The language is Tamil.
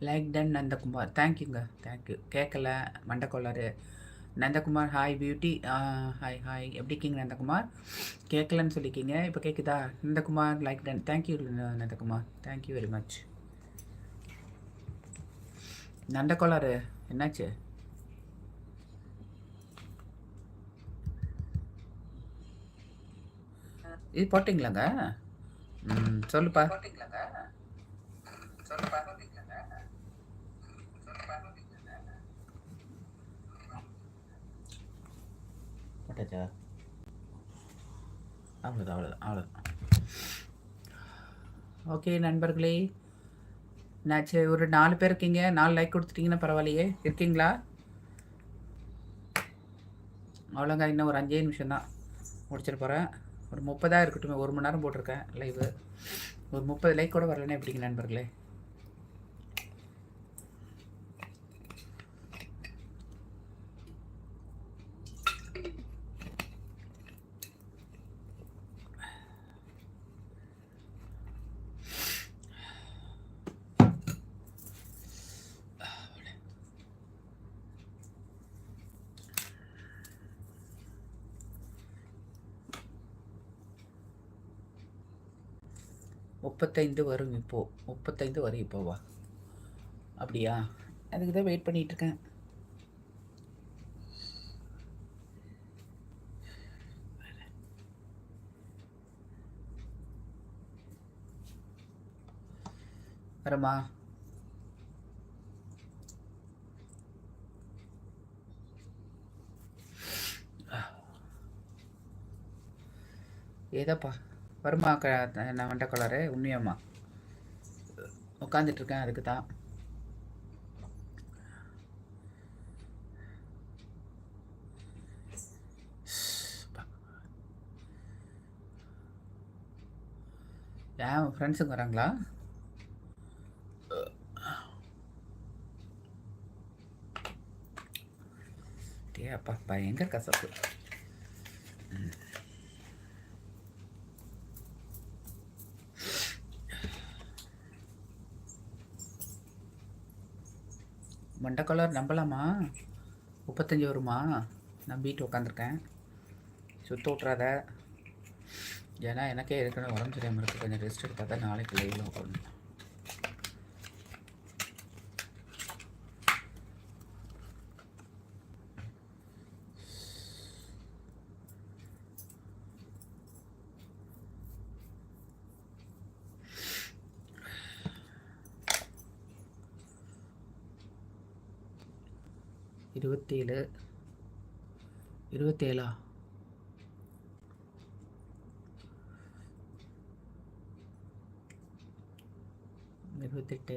லைக் டன் நந்தகுமார் தேங்க்யூங்க தேங்க்யூ கேட்கல மண்டக்கோளாறு Nandakumar hi beauty hi hi எப்படி இருக்கீங்க நந்தகுமார் கேட்கலன்னு சொல்லிக்கிங்க இப்போ கேட்குதா Nandakumar like ton thank you Nandakumar thank you very much நந்தகோளாறு என்னாச்சு? இது போட்டிங்களாங்க? ம் சொல்லுப்பா. போட்டாச்சா அவ்வளோதான் அவ்வளோதான் அவ்வளோதான் ஓகே நண்பர்களே. என்னாச்சு ஒரு நாலு பேர் இருக்கீங்க நாலு லைக் கொடுத்துட்டீங்கன்னா பரவாயில்லையே. இருக்கீங்களா? அவ்வளோங்க இன்னும் ஒரு அஞ்சே நிமிஷம் தான் முடிச்சிட்டு போகிறேன் ஒரு முப்பதாக இருக்கட்டும் ஒரு மணி நேரம் போட்டிருக்கேன் லைவு ஒரு முப்பது லைக் கூட வரலன்னா எப்படிங்க நண்பர்களே? முப்பத்தைந்து வரும் இப்போது முப்பத்தைந்து வரும் இப்போவா அப்படியா? அதுக்கு தான் வெயிட் பண்ணிகிட்ருக்கேன் வரமா ஏதாப்பா? வருமா க நான் வண்ட கலரு உண்மையம்மா உட்காந்துட்ருக்கேன் அதுக்கு தான். ஏன் ஃப்ரெண்ட்ஸுங்க வராங்களா? டே அப்பா பயங்கர கசப்பு. மண்டை கலர் நம்பலாமா? முப்பத்தஞ்சு வருமா? நம்பிட்டு உட்காந்துருக்கேன் சுத்த விட்றாத ஏன்னா எனக்கே ஏற்கனவே உடம்பு சரியாமல் இருக்குது கொஞ்சம் ரெஸ்ட் எடுத்தால் தான் நாளைக்கு லைவில் உட்காந்து இருபத்தேழு. இருபத்தேழா? இருபத்தெட்டு.